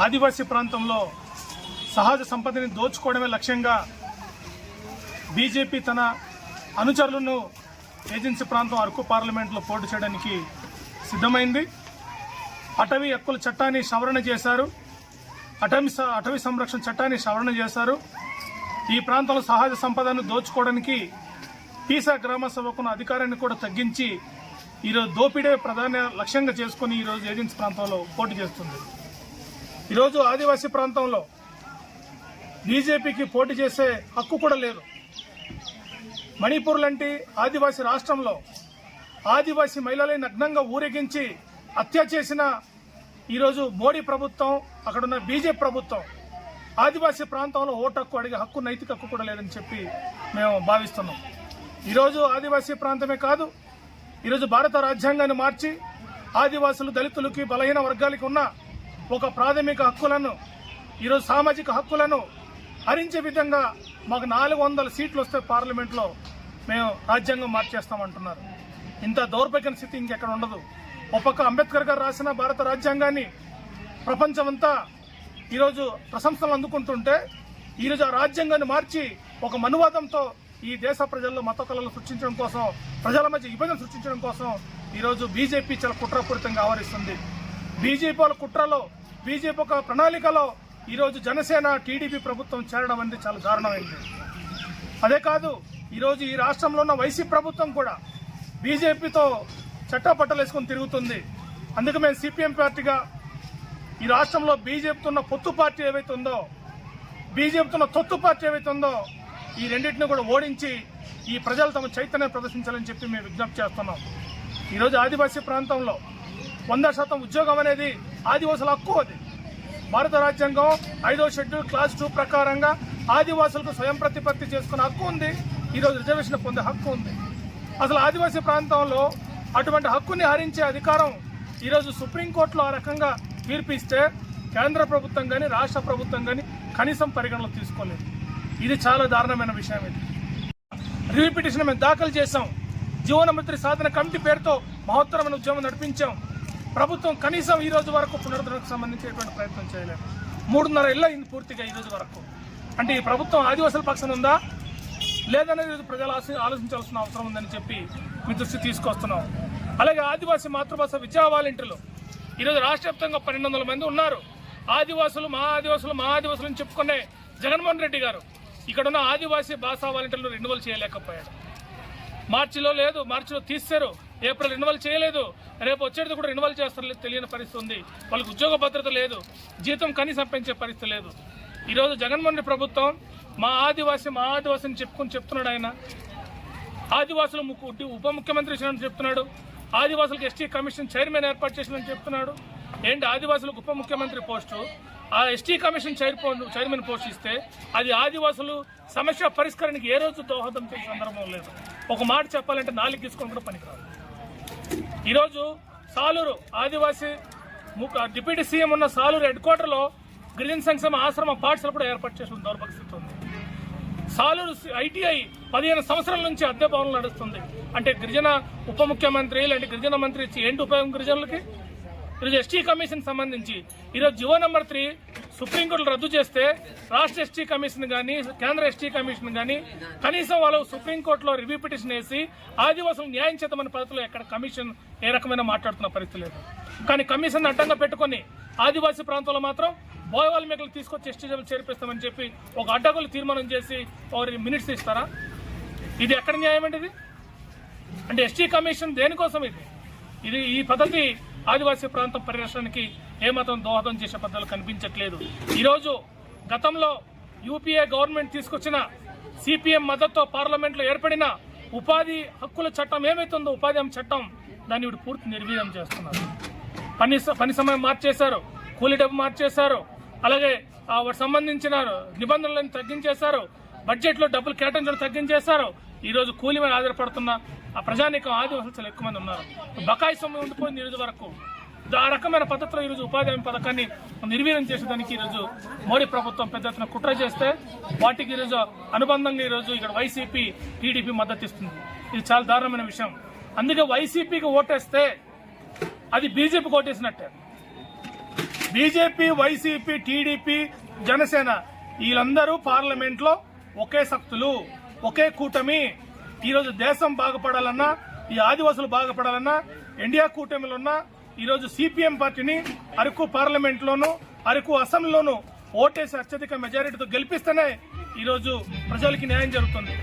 ఆదివాసీ ప్రాంతంలో సహజ సంపదని దోచుకోవడమే లక్ష్యంగా బీజేపీ తన అనుచరులను ఏజెన్సీ ప్రాంతం అరకు పార్లమెంట్లో పోటీ చేయడానికి సిద్ధమైంది. అటవీ హక్కుల చట్టాన్ని సవరణ చేశారు. అటవీ స- అటవీ సంరక్షణ చట్టాన్ని సవరణ చేశారు. ఈ ప్రాంతంలో సహజ సంపదను దోచుకోవడానికి పీసా గ్రామ సభకున్న అధికారాన్ని కూడా తగ్గించి ఈరోజు దోపిడే ప్రధాన లక్ష్యంగా చేసుకుని ఈరోజు ఏజెన్సీ ప్రాంతంలో పోటీ చేస్తుంది. ఈరోజు ఆదివాసీ ప్రాంతంలో బీజేపీకి పోటీ చేసే హక్కు కూడా లేదు. మణిపూర్ లాంటి ఆదివాసీ రాష్ట్రంలో ఆదివాసీ మహిళలని నగ్నంగా ఊరేగించి హత్య చేసిన ఈరోజు మోడీ ప్రభుత్వం అక్కడున్న బీజేపీ ప్రభుత్వం ఆదివాసీ ప్రాంతంలో ఓటు హక్కు అడిగే హక్కు నైతిక హక్కు కూడా లేదని చెప్పి మేము భావిస్తున్నాం. ఈరోజు ఆదివాసీ ప్రాంతమే కాదు ఈరోజు భారత రాజ్యాంగాన్ని మార్చి ఆదివాసులు దళితులకి బలహీన వర్గాలకి ఉన్న ఒక ప్రాథమిక హక్కులను ఈరోజు సామాజిక హక్కులను హరించే విధంగా మాకు నాలుగు వందల సీట్లు వస్తే పార్లమెంట్లో మేము రాజ్యాంగం మార్చేస్తామంటున్నారు. ఇంత దౌర్భాగ్య స్థితి ఇంకెక్కడ ఉండదు. ఒక్కొక్క అంబేద్కర్ గారు రాసిన భారత రాజ్యాంగాన్ని ప్రపంచమంతా ఈరోజు ప్రశంసలు అందుకుంటుంటే ఈరోజు ఆ రాజ్యాంగాన్ని మార్చి ఒక మనువాదంతో ఈ దేశ ప్రజల్లో మత కళలు సృష్టించడం కోసం ప్రజల మధ్య విభజన సృష్టించడం కోసం ఈరోజు బీజేపీ చాలా కుట్రపూరితంగా ఆవరిస్తుంది బీజేపీ కుట్రలో బీజేపీ ఒక ప్రణాళికలో ఈరోజు జనసేన టీడీపీ ప్రభుత్వం చేరడం అనేది చాలా దారుణమైంది. అదే కాదు ఈరోజు ఈ రాష్ట్రంలో ఉన్న వైసీ ప్రభుత్వం కూడా బీజేపీతో చట్టపట్టలు వేసుకొని తిరుగుతుంది. అందుకు మేము సిపిఎం పార్టీగా ఈ రాష్ట్రంలో బీజేపీతో ఉన్న పొత్తు పార్టీ ఏవైతే ఉందో బీజేపీతో ఉన్న తొత్తు పార్టీ ఏవైతే ఉందో ఈ రెండింటిని కూడా ఓడించి ఈ ప్రజలు తమ చైతన్యం ప్రదర్శించాలని చెప్పి మేము విజ్ఞప్తి చేస్తున్నాం. ఈరోజు ఆదివాసీ ప్రాంతంలో వంద శాతం ఉద్యోగం అనేది ఆదివాసుల హక్కు అది. భారత రాజ్యాంగం ఐదో షెడ్యూల్ క్లాస్ టూ ప్రకారంగా ఆదివాసులకు స్వయం ప్రతిపత్తి చేసుకునే హక్కు ఉంది. ఈరోజు రిజర్వేషన్ పొందే హక్కు ఉంది. అసలు ఆదివాసీ ప్రాంతంలో అటువంటి హక్కుని హరించే అధికారం ఈరోజు సుప్రీంకోర్టులో ఆ రకంగా తీర్పిస్తే కేంద్ర ప్రభుత్వం కానీ రాష్ట్ర ప్రభుత్వం కానీ కనీసం పరిగణలో తీసుకోలేదు. ఇది చాలా దారుణమైన విషయం ఇది. రివ్యూ పిటిషన్ మేము దాఖలు చేశాం. జీవనమంత్రి సాధన కమిటీ పేరుతో మహోత్తరమైన ఉద్యమం నడిపించాం. ప్రభుత్వం కనీసం ఈ రోజు వరకు పునరుద్ధరణకు సంబంధించేటువంటి ప్రయత్నం చేయలేదు. మూడున్నర ఇళ్ళ అయింది పూర్తిగా ఈ రోజు వరకు. అంటే ఈ ప్రభుత్వం ఆదివాసుల పక్షం ఉందా? లేదనేది ప్రజలు ఆలోచించాల్సిన అవసరం ఉందని చెప్పి మీ దృష్టి తీసుకొస్తున్నాం. అలాగే ఆదివాసీ మాతృభాష విద్యా వాలంటీర్లు. ఈరోజు రాష్ట్ర వ్యాప్తంగా పన్నెండు వందల మంది ఉన్నారు. ఆదివాసులు మా ఆదివాసులు మా ఆదివాసులు అని చెప్పుకునే జగన్మోహన్ రెడ్డి గారు ఇక్కడ ఉన్న ఆదివాసీ భాషా వాలంటీర్లు రెన్యువల్ చేయలేకపోయారు. మార్చిలో లేదు మార్చిలో తీస్తారు ఏప్రిల్ రెన్యువల్ చేయలేదు. రేపు వచ్చేది కూడా రెన్యువల్ చేస్తారు తెలియని పరిస్థితి ఉంది. వాళ్ళకి ఉద్యోగ భద్రత లేదు. జీతం కనీసం పెంచే పరిస్థితి లేదు. ఈరోజు జగన్మోహన్ ప్రభుత్వం మా ఆదివాసి మా ఆదివాసి అని చెప్పుకొని చెప్తున్నాడు ఆయన. ఆదివాసులు ముక్కు- ఉప ముఖ్యమంత్రి చేసినట్టు చెప్తున్నాడు. ఆదివాసులకు ఎస్టీ కమిషన్ చైర్మన్ ఏర్పాటు చేసినని చెప్తున్నాడు. ఏంటి ఆదివాసులకు ఉప ముఖ్యమంత్రి పోస్టు? ఆ ST commission chair chairman post ఇస్తే అది ఆదివాసులు సమస్య పరిష్కారానికి ఏ రోజు దోహదం చేసే సందర్భం లేదు. ఒక మాట చెప్పాలంటే నాలుగు తీసుకొని కూడా పనికిరాదు. ఈరోజు సాలూరు ఆదివాసీ డిప్యూటీ సీఎం ఉన్న సాలూరు హెడ్ క్వార్టర్లో గిరిజన సంక్షేమ ఆశ్రమ పాఠశాల కూడా ఏర్పాటు చేసిన దౌర్భాగ్యస్థితి ఉంది. సాలూరు ఐటీఐ పదిహేను సంవత్సరాల నుంచి అద్దె భవనం నడుస్తుంది. అంటే గిరిజన ఉప ముఖ్యమంత్రి లేదంటే గిరిజన మంత్రి ఇచ్చి ఏంటి ఉపయోగం గిరిజనులకి? ఈరోజు ఎస్టీ కమిషన్ సంబంధించి. ఈరోజు జివో నెంబర్ త్రీ సుప్రీంకోర్టు రద్దు చేస్తే రాష్ట్ర ఎస్టీ కమిషన్ కానీ కేంద్ర ఎస్టీ కమిషన్ కానీ కనీసం వాళ్ళు సుప్రీంకోర్టులో రివ్యూ పిటిషన్ వేసి ఆదివాసులు న్యాయం చేద్దామని పద్ధతిలో ఎక్కడ కమిషన్ ఏ రకమైన మాట్లాడుతున్న పరిస్థితి లేదు. కానీ కమిషన్ అడ్డంగా పెట్టుకొని ఆదివాసీ ప్రాంతంలో మాత్రం బోయ వాల్మీకులు తీసుకొచ్చి ఎస్టీ జబ్బులు చేర్పిస్తామని చెప్పి ఒక అడ్డగులు తీర్మానం చేసి ఒక మినిట్స్ ఇస్తారా? ఇది ఎక్కడ న్యాయం అంటే ఇది? అంటే ఎస్టీ కమిషన్ దేనికోసం ఇది? ఇది ఈ పద్ధతి ఆదివాసీ ప్రాంతం పరిరక్షణకి ఏమాత్రం దోహదం చేసే పద్ధతులు కనిపించట్లేదు. ఈరోజు గతంలో యూపీఏ గవర్నమెంట్ తీసుకొచ్చిన సిపిఎం మద్దతుతో పార్లమెంట్లో ఏర్పడిన ఉపాధి హక్కుల చట్టం ఏమైతుందో ఉపాధి హామీ చట్టం దాన్ని ఇప్పుడు పూర్తి నిర్వీర్యం చేస్తున్నారు. పని స- పని సమయం మార్చేశారు కూలీ డబ్బు మార్చేశారు అలాగే ఆ సంబంధించిన నిబంధనలను తగ్గించేశారు బడ్జెట్లో డబ్బులు కేటాయించడం తగ్గించేశారు ఈరోజు కూలీ మీద ఆధారపడుతున్న ఆ ప్రజానీకం ఆదివాసులు చాలా ఎక్కువ మంది ఉన్నారు. బకాయి సొమ్ము ఉండిపోయింది ఈ రోజు వరకు. ఆ రకమైన పద్ధతిలో ఈరోజు ఉపాధి హామీ పథకాన్ని నిర్వీర్యం చేసేదానికి ఈరోజు మోడీ ప్రభుత్వం పెద్ద ఎత్తున కుట్ర చేస్తే వాటికి ఈరోజు అనుబంధంగా ఈరోజు ఇక్కడ వైసీపీ టీడీపీ మద్దతు ఇస్తుంది. ఇది చాలా దారుణమైన విషయం. అందుకే వైసీపీకి ఓటేస్తే అది బీజేపీకి ఓటేసినట్టే. బీజేపీ వైసీపీ టీడీపీ జనసేన వీళ్ళందరూ పార్లమెంట్లో ఒకే శక్తులు ఒకే కూటమి ఈరోజు దేశం బాగుపడాలన్నా ఈ ఆదివాసులు బాగుపడాలన్నా ఇండియా కూటమిలో ఉన్న ఈరోజు సిపిఎం పార్టీని అరకు పార్లమెంట్లోను అరకు అసెంబ్లీలోను ఓటేసి అత్యధిక మెజారిటీతో గెలిపిస్తేనే ఈరోజు ప్రజలకి న్యాయం జరుగుతుంది.